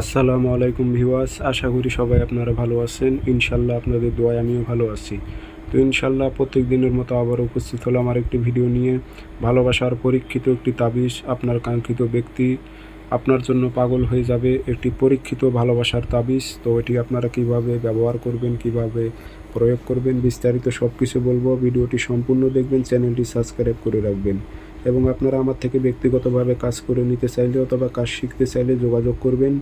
আসসালামু আলাইকুম ভিওয়াস আশা করি সবাই আপনারা ভালো আছেন। ইনশাল্লাহ আপনাদের দোয়ায় আমিও ভালো আছি। তো ইনশাল্লাহ প্রত্যেক দিনের মতো আবার উপস্থিত হলো আমার একটি ভিডিও নিয়ে। ভালোবাসার পরীক্ষিত একটি তাবিজ আপনার কাঙ্ক্ষিত ব্যক্তি আপনার জন্য পাগল হয়ে যাবে। একটি পরীক্ষিত ভালোবাসার তাবিজ, তো এটি আপনারা কীভাবে ব্যবহার করবেন, কীভাবে প্রয়োগ করবেন, বিস্তারিত সব কিছু বলব। ভিডিওটি সম্পূর্ণ দেখবেন, চ্যানেলটি সাবস্ক্রাইব করে রাখবেন। এবং আপনারা আমার থেকে ব্যক্তিগতভাবে কাজ করে নিতে চাইলে অথবা কাজ শিখতে চাইলে যোগাযোগ করবেন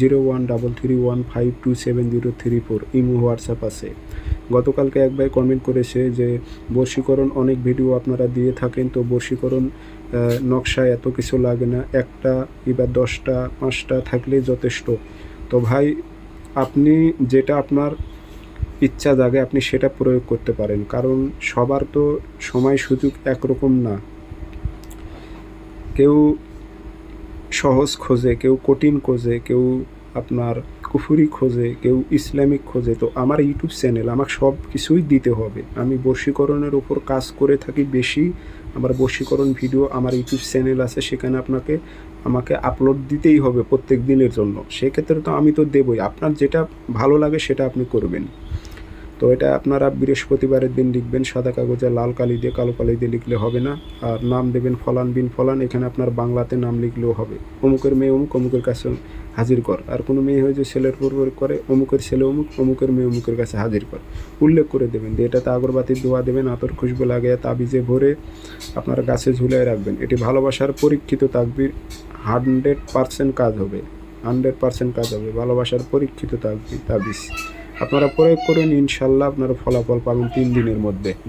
zero one double three one five two seven zero three four. Imo WhatsApp আছে। গতকালকে এক ভাই কমেন্ট করেছে যে বর্ষীকরণ অনেক ভিডিও আপনারা দিয়ে থাকেন, তো বর্ষীকরণ নকশায় এত কিছু লাগে না। একটা, এবার দশটা, পাঁচটা থাকলেই যথেষ্ট। তো ভাই, আপনি যেটা আপনার ইচ্ছা জাগে, আপনি সেটা প্রয়োগ করতে পারেন। কারণ সবার তো সময় সুযোগ একরকম না। কেউ সহজ খোঁজে, কেউ কঠিন খোঁজে, কেউ আপনার কুফুরি খোঁজে, কেউ ইসলামিক খোঁজে। তো আমার ইউটিউব চ্যানেল, আমাকে সব কিছুই দিতে হবে। আমি বশীকরণের ওপর কাজ করে থাকি বেশি। আমার বশীকরণ ভিডিও আমার ইউটিউব চ্যানেল আছে, সেখানে আপনাকে, আমাকে আপলোড দিতেই হবে প্রত্যেক দিনের জন্য। সেক্ষেত্রে তো আমি তো দেবই। আপনার যেটা ভালো লাগে, সেটা আপনি করবেন। তো এটা আপনারা বৃহস্পতিবারের দিন লিখবেন, সাদা কাগজে লাল কালি দিয়ে কালো কালি দিয়ে লিখলে হবে না। আর নাম দেবেন ফলান বিন ফলান, এখানে আপনার বাংলাতে নাম লিখলেও হবে। অমুকের মেয়ে অমুক, অমুকের কাছে হাজির কর। আর কোনো মেয়ে হয়ে যে ছেলের পর করে, অমুকের ছেলে অমুক, অমুকের মেয়ে অমুকের কাছে হাজির কর। উল্লেখ করে দেবেন যে এটাতে আগরবাতির দোয়া দেবেন, আতর খুশবু লাগিয়ে তাবিজে ভরে আপনার গাছে ঝুলিয়ে রাখবেন। এটি ভালোবাসার পরীক্ষিত তাকবির। হান্ড্রেড পার্সেন্ট কাজ হবে। হান্ড্রেড পার্সেন্ট কাজ হবে। ভালোবাসার পরীক্ষিত তাবিজ। আপনারা প্রয়োগ করুন ইনশাল্লাহ আপনারা ফলাফল পাবেন তিন দিনের মধ্যে।